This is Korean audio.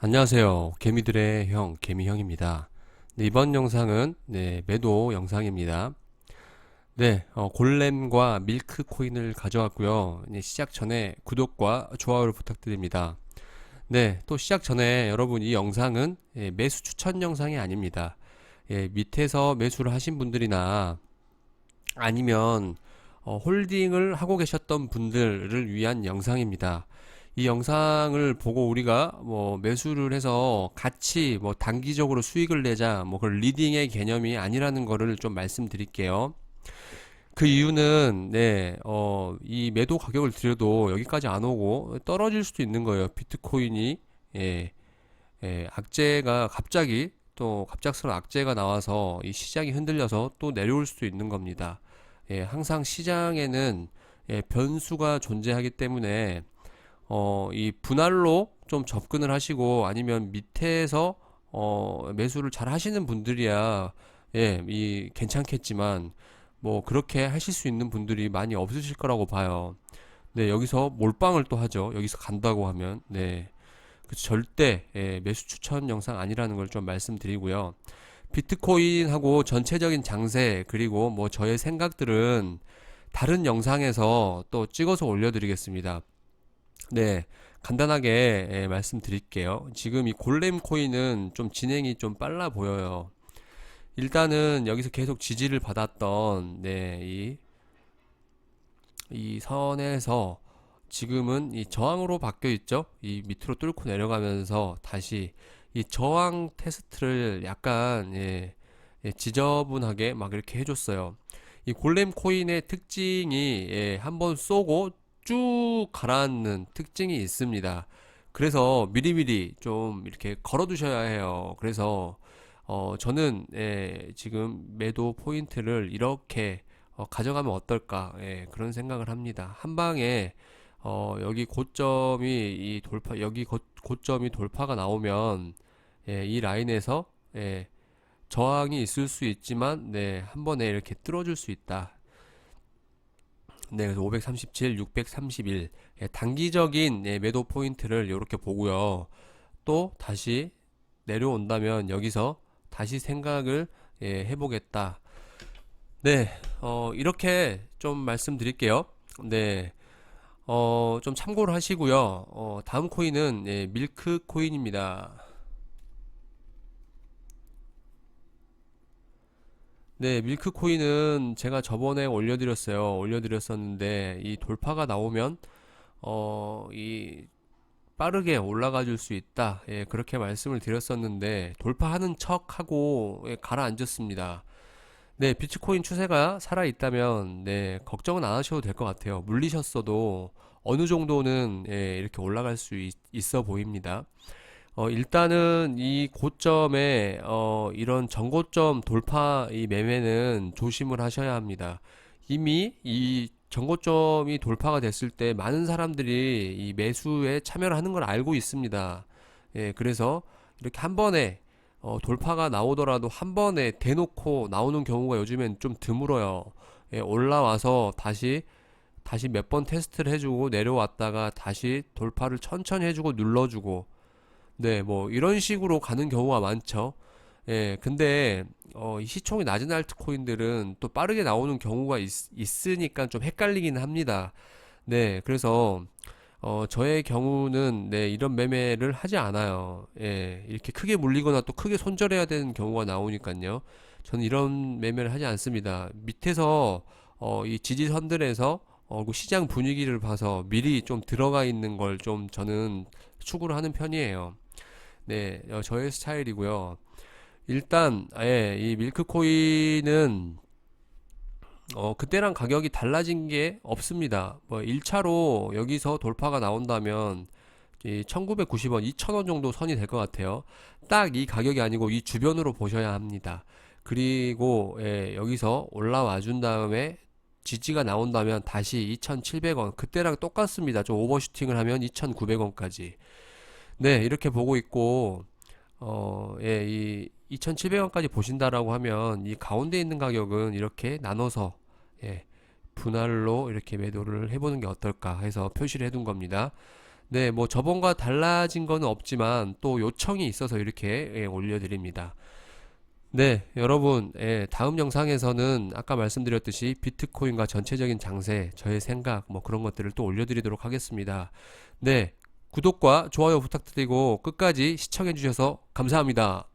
안녕하세요. 개미들의 형, 개미형입니다. 네, 이번 영상은 네, 매도 영상입니다. 네, 어, 골렘과 밀크 코인을 가져왔고요. 네, 시작 전에 구독과 좋아요를 부탁드립니다. 네, 또 시작 전에 여러분 이 영상은 예, 매수 추천 영상이 아닙니다. 예, 밑에서 매수를 하신 분들이나 아니면 어, 홀딩을 하고 계셨던 분들을 위한 영상입니다. 이 영상을 보고 우리가 뭐 매수를 해서 같이 뭐 단기적으로 수익을 내자 뭐 그런 리딩의 개념이 아니라는 거를 좀 말씀드릴게요. 그 이유는 네, 어, 이 매도 가격을 드려도 여기까지 안 오고 떨어질 수도 있는 거예요. 비트코인이 예, 예, 악재가 갑자기 또 갑작스러운 악재가 나와서 이 시장이 흔들려서 또 내려올 수도 있는 겁니다. 예, 항상 시장에는 예, 변수가 존재하기 때문에 어, 이 분할로 좀 접근을 하시고 아니면 밑에서 어, 매수를 잘 하시는 분들이야 예, 이 괜찮겠지만 뭐 그렇게 하실 수 있는 분들이 많이 없으실 거라고 봐요. 네, 여기서 몰빵을 또 하죠. 여기서 간다고 하면 네. 그 절대 예, 매수 추천 영상 아니라는 걸 좀 말씀드리고요. 비트코인하고 전체적인 장세 그리고 뭐 저의 생각들은 다른 영상에서 또 찍어서 올려드리겠습니다. 네, 간단하게 예, 말씀드릴게요. 지금 이 골렘 코인은 좀 진행이 좀 빨라 보여요. 일단은 여기서 계속 지지를 받았던 네, 이, 이 선에서 지금은 이 저항으로 바뀌어 있죠. 이 밑으로 뚫고 내려가면서 다시 이 저항 테스트를 약간 예, 예, 지저분하게 막 이렇게 해줬어요. 이 골렘 코인의 특징이 예, 한번 쏘고 쭉 가라앉는 특징이 있습니다. 그래서 미리미리 좀 이렇게 걸어 두셔야 해요. 그래서 어 저는 예, 지금 매도 포인트를 이렇게 어, 가져가면 어떨까 예, 그런 생각을 합니다. 한 방에 어 여기 고점이 이 돌파 여기 고, 고점이 돌파가 나오면 예, 이 라인에서 예, 저항이 있을 수 있지만 네, 한 번에 이렇게 뚫어줄 수 있다. 네, 그래서 537, 631 예, 단기적인 예, 매도 포인트를 이렇게 보고요. 또 다시 내려온다면 여기서 다시 생각을 예, 해보겠다. 네, 어, 이렇게 좀 말씀드릴게요. 네, 어, 좀 참고를 하시고요. 어, 다음 코인은 예, 밀크 코인입니다. 네, 밀크 코인은 제가 저번에 올려드렸어요. 올려드렸었는데 이 돌파가 나오면 어, 이 빠르게 올라가 줄 수 있다. 예, 그렇게 말씀을 드렸었는데 돌파하는 척 하고 예, 가라앉았습니다. 네, 비트코인 추세가 살아 있다면 네, 걱정은 안 하셔도 될 것 같아요. 물리셨어도 어느 정도는 예, 이렇게 올라갈 수 있, 있어 보입니다. 어, 일단은 이 고점에 어, 이런 전고점 돌파 이 매매는 조심을 하셔야 합니다. 이미 이 전고점이 돌파가 됐을 때 많은 사람들이 이 매수에 참여를 하는 걸 알고 있습니다. 예, 그래서 이렇게 한 번에 어, 돌파가 나오더라도 한 번에 대놓고 나오는 경우가 요즘엔 좀 드물어요. 예, 올라와서 다시 다시 몇 번 테스트를 해주고 내려왔다가 다시 돌파를 천천히 해주고 눌러주고 네, 뭐 이런 식으로 가는 경우가 많죠. 예, 근데 어, 이 시총이 낮은 알트코인들은 또 빠르게 나오는 경우가 있, 있으니까 좀 헷갈리긴 합니다. 네, 그래서 어, 저의 경우는 네, 이런 매매를 하지 않아요. 예, 이렇게 크게 물리거나 또 크게 손절해야 되는 경우가 나오니까요. 저는 이런 매매를 하지 않습니다. 밑에서 어, 이 지지선들에서 어, 그 시장 분위기를 봐서 미리 좀 들어가 있는 걸 좀 저는 추구를 하는 편이에요. 네, 어, 저의 스타일이고요. 일단 예, 이 밀크 코인은 어, 그때랑 가격이 달라진 게 없습니다. 뭐 1차로 여기서 돌파가 나온다면 이 1990원, 2000원 정도 선이 될 것 같아요. 딱 이 가격이 아니고 이 주변으로 보셔야 합니다. 그리고 예, 여기서 올라와 준 다음에 지지가 나온다면 다시 2,700원. 그때랑 똑같습니다. 좀 오버슈팅을 하면 2,900원까지. 네, 이렇게 보고 있고, 어, 예, 이 2,700원까지 보신다라고 하면 이 가운데 있는 가격은 이렇게 나눠서, 예, 분할로 이렇게 매도를 해보는 게 어떨까 해서 표시를 해둔 겁니다. 네, 뭐 저번과 달라진 거는 없지만 또 요청이 있어서 이렇게 예, 올려드립니다. 네, 여러분, 예, 다음 영상에서는 아까 말씀드렸듯이 비트코인과 전체적인 장세, 저의 생각, 뭐 그런 것들을 또 올려드리도록 하겠습니다. 네, 구독과 좋아요 부탁드리고 끝까지 시청해주셔서 감사합니다.